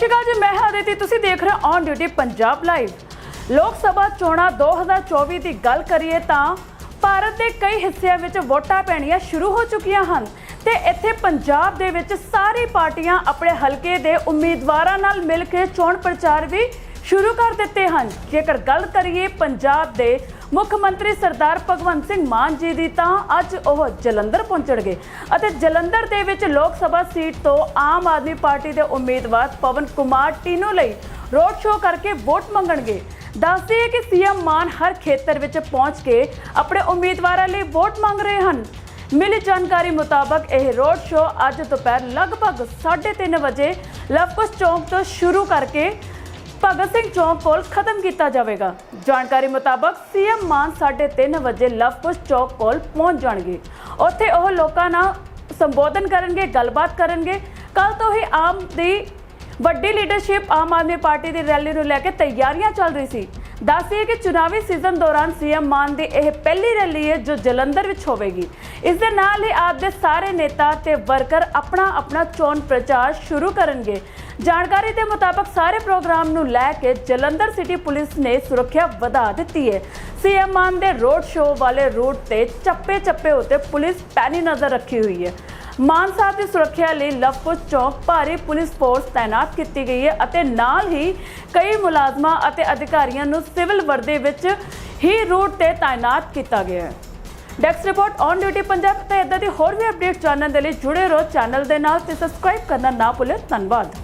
ਸ਼੍ਰੀ ਅਕਾਲ ਜੀ, ਮੈਂ ਹਾਂ ਅਦਿਤੀ। ਤੁਸੀਂ ਦੇਖ ਰਹੇ ਹੋ ਔਨ ਡਿਊਟੀ ਪੰਜਾਬ ਲਾਈਵ ਲੋਕ ਸਭਾ ਚੋਣਾਂ 2024 ਦੀ ਗੱਲ ਕਰੀਏ ਤਾਂ ਭਾਰਤ ਦੇ ਕਈ ਹਿੱਸਿਆਂ ਵਿੱਚ ਵੋਟਾਂ ਪੈਣੀਆਂ ਸ਼ੁਰੂ ਹੋ ਚੁੱਕੀਆਂ ਹਨ ਤੇ ਇੱਥੇ ਪੰਜਾਬ ਦੇ ਵਿੱਚ ਸਾਰੀ ਪਾਰਟੀਆਂ ਆਪਣੇ ਹਲਕੇ ਦੇ ਉਮੀਦਵਾਰਾਂ ਨਾਲ ਮਿਲ ਕੇ ਚੋਣ ਪ੍ਰਚਾਰ ਵੀ ਸ਼ੁਰੂ ਕਰ ਦਿੱਤੇ ਹਨ। ਜੇਕਰ ਗੱਲ ਕਰੀਏ ਪੰਜਾਬ ਦੇ ਮੁੱਖ ਮੰਤਰੀ ਸਰਦਾਰ ਭਗਵੰਤ ਸਿੰਘ ਮਾਨ ਜੀ ਦੀ ਤਾਂ ਅੱਜ ਉਹ ਜਲੰਧਰ ਪਹੁੰਚਣਗੇ ਅਤੇ ਜਲੰਧਰ ਦੇ ਵਿੱਚ ਲੋਕ ਸਭਾ ਸੀਟ ਤੋਂ ਆਮ ਆਦਮੀ ਪਾਰਟੀ ਦੇ ਉਮੀਦਵਾਰ ਪਵਨ ਕੁਮਾਰ ਟੀਨੂ ਲਈ ਰੋਡ ਸ਼ੋਅ ਕਰਕੇ ਵੋਟ ਮੰਗਣਗੇ। ਦੱਸਦੇ ਹੈ ਕਿ ਸੀਐਮ ਮਾਨ ਹਰ ਖੇਤਰ ਵਿੱਚ ਪਹੁੰਚ ਕੇ ਆਪਣੇ ਉਮੀਦਵਾਰਾਂ ਲਈ ਵੋਟ ਮੰਗ ਰਹੇ ਹਨ। ਮਿਲੀ ਜਾਣਕਾਰੀ ਮੁਤਾਬਕ ਇਹ ਰੋਡ ਸ਼ੋਅ ਅੱਜ ਦੁਪਹਿਰ ਲਗਭਗ 3:30 ਵਜੇ ਲਵਕੁਸ਼ ਚੌਂਕ ਤੋਂ ਸ਼ੁਰੂ ਕਰਕੇ ਭਗਤ ਸਿੰਘ ਚੌਂਕ ਕੋਲ ਖਤਮ ਕੀਤਾ ਜਾਵੇਗਾ। ਜਾਣਕਾਰੀ ਮੁਤਾਬਕ ਸੀਐਮ ਮਾਨ 3:30 ਵਜੇ ਲਵਕੁਸ਼ ਚੌਕ ਕੋਲ ਪਹੁੰਚ ਜਾਣਗੇ। ਉੱਥੇ ਉਹ ਲੋਕਾਂ ਨਾਲ ਸੰਬੋਧਨ ਕਰਨਗੇ, ਗੱਲਬਾਤ ਕਰਨਗੇ। ਕੱਲ ਤੋਂ ਹੀ ਆਮ ਦੀ ਵੱਡੀ ਲੀਡਰਸ਼ਿਪ ਆਮ ਆਦਮੀ ਪਾਰਟੀ ਦੀ ਰੈਲੀ ਨੂੰ ਲੈ ਕੇ ਤਿਆਰੀਆਂ ਚੱਲ ਰਹੀ ਸੀ। ਦੱਸਿਏ ਕਿ ਚੁਣਾਵੀ ਸੀਜ਼ਨ ਦੌਰਾਨ ਸੀਐਮ ਮਾਨ ਦੀ ਇਹ ਪਹਿਲੀ ਰੈਲੀ ਹੈ ਜੋ ਜਲੰਧਰ ਵਿੱਚ ਹੋਵੇਗੀ। ਇਸ ਦੇ ਨਾਲ ਹੀ ਆਪ ਦੇ ਸਾਰੇ ਨੇਤਾ ਤੇ ਵਰਕਰ ਆਪਣਾ ਆਪਣਾ ਚੋਣ ਪ੍ਰਚਾਰ ਸ਼ੁਰੂ ਕਰਨਗੇ। ਜਾਣਕਾਰੀ ਦੇ ਮੁਤਾਬਕ ਸਾਰੇ ਪ੍ਰੋਗਰਾਮ ਨੂੰ ਲੈ ਕੇ ਜਲੰਧਰ ਸਿਟੀ ਪੁਲਿਸ ਨੇ ਸੁਰੱਖਿਆ ਵਧਾ ਦਿੱਤੀ ਹੈ। ਸੀਐਮ ਮਾਨ ਦੇ ਰੋਡ ਸ਼ੋਅ ਵਾਲੇ ਰੂਟ ਤੇ ਚੱਪੇ-ਚੱਪੇ ਉੱਤੇ ਪੁਲਿਸ ਪੈਣੀ ਨਜ਼ਰ ਰੱਖੀ ਹੋਈ ਹੈ। ਮਾਨ ਸਾਹਿਬ ਦੀ ਸੁਰੱਖਿਆ ਲਈ ਲਵਕੁਸ਼ ਚੌਕ ਭਾਰੀ ਪੁਲਿਸ ਫੋਰਸ ਤਾਇਨਾਤ ਕੀਤੀ ਗਈ ਹੈ ਅਤੇ ਨਾਲ ਹੀ ਕਈ ਮੁਲਾਜ਼ਮਾਂ ਅਤੇ ਅਧਿਕਾਰੀਆਂ ਨੂੰ ਸਿਵਲ ਵਰਦੀ ਵਿੱਚ ਹੀ ਰੂਟ ਤੇ ਤਾਇਨਾਤ ਕੀਤਾ ਗਿਆ ਹੈ। ਡੈਕਸ ਰਿਪੋਰਟ ਔਨ ਡਿਊਟੀ ਪੰਜਾਬ ਤੇ ਇਦਾਂ ਦੀ ਹੋਰ ਵੀ ਅਪਡੇਟ ਜਾਣਨ ਦੇ ਲਈ ਜੁੜੇ ਰਹੋ ਚੈਨਲ ਦੇ ਨਾਲ ਤੇ ਸਬਸਕ੍ਰਾਈਬ ਕਰਨਾ ਨਾ ਭੁੱਲੇ। ਧੰਨਵਾਦ।